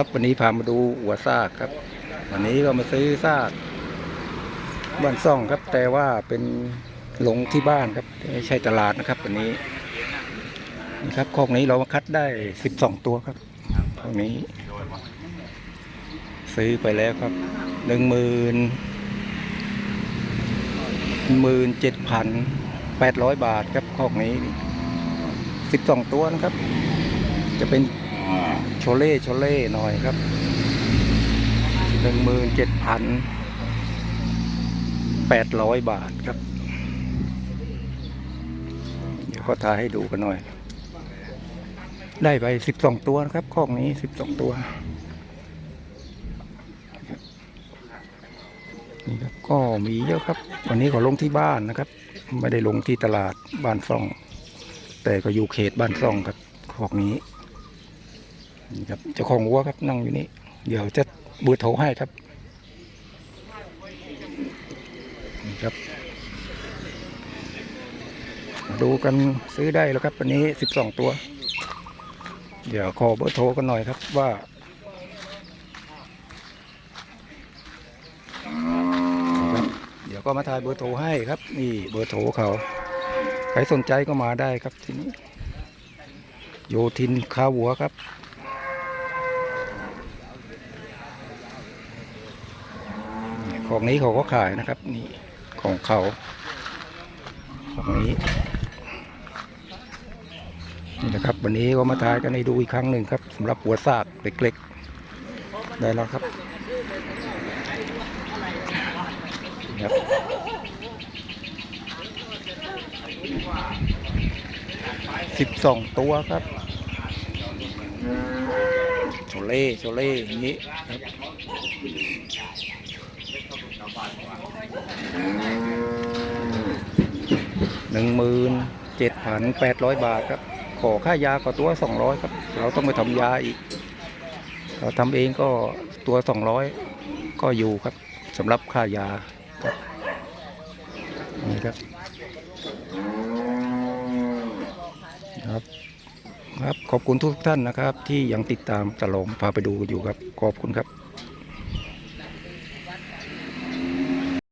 ครับวันนี้พามาดูหัวซากครับ วันนี้ก็มาซื้อซากบ้านซ่องครับ แต่ว่าเป็นหลงที่บ้านครับไม่ใช่ตลาดนะครับ วันนี้นี่ครับคอกนี้เรามาคัดได้สิบสองตัวครับคอกนี้ ซื้อไปแล้วครับหนึ่งหมื่นหมื่นเจ็ดพันแปดร้อยบาทครับคอกนี้สิบสองตัวนะครับ จะเป็น โชเล่โชเล่หน่อยครับหนึ่งหมื่นเจ็ดพันแปดร้อยบาทครับ เดี๋ยวก็ถ่ายให้ดูกันหน่อย ได้ไปสิบสองตัวนะครับข้องนี้สิบสองตัว นี่ครับก็มีเยอะครับ วันนี้ขอลงที่บ้านนะครับ ไม่ได้ลงที่ตลาดบ้านซ่อง แต่ก็อยู่เขตบ้านซ่องครับของนี้ นี่ครับเจ้าของวัวครับนั่งอยู่นี่เดี๋ยวจะเบูโทรให้ครับนี่ครับมาดูกันซื้อได้แล้วครับวันนี้สิบสองตัว เดี๋ยวขอเบอร์โทรกันหน่อยครับว่าเดี๋ยวก็มาถ่ายเบอร์โทรให้ครับ นี่เบอร์โทรเขาใครสนใจก็มาได้ครับที่นี้โยทินคาหัวครับ ของนี้เขาก็ขายนะครับ นี่ของเขาของนี้นี่นะครับ วันนี้ก็มาทายกันให้ดูอีกครั้งหนึ่งครับสำหรับหัวซากเล็กๆ ได้แล้วครับครับสิบสองตัวครับโชเล่โชเล่อย่างนี้ครับ หนึ่งหมื่นเจ็ดพันแปดร้อยบาทครับ ขอค่ายาก็ตัวสองร้อยครับ เราต้องไปทำยาอีก เราทำเองก็ตัวสองร้อยก็อยู่ครับสำหรับค่ายาครับนี่ครับครับครับ ขอบคุณทุกท่านนะครับ ที่ยังติดตามตลอมพาไปดูอยู่ครับ ขอบคุณครับ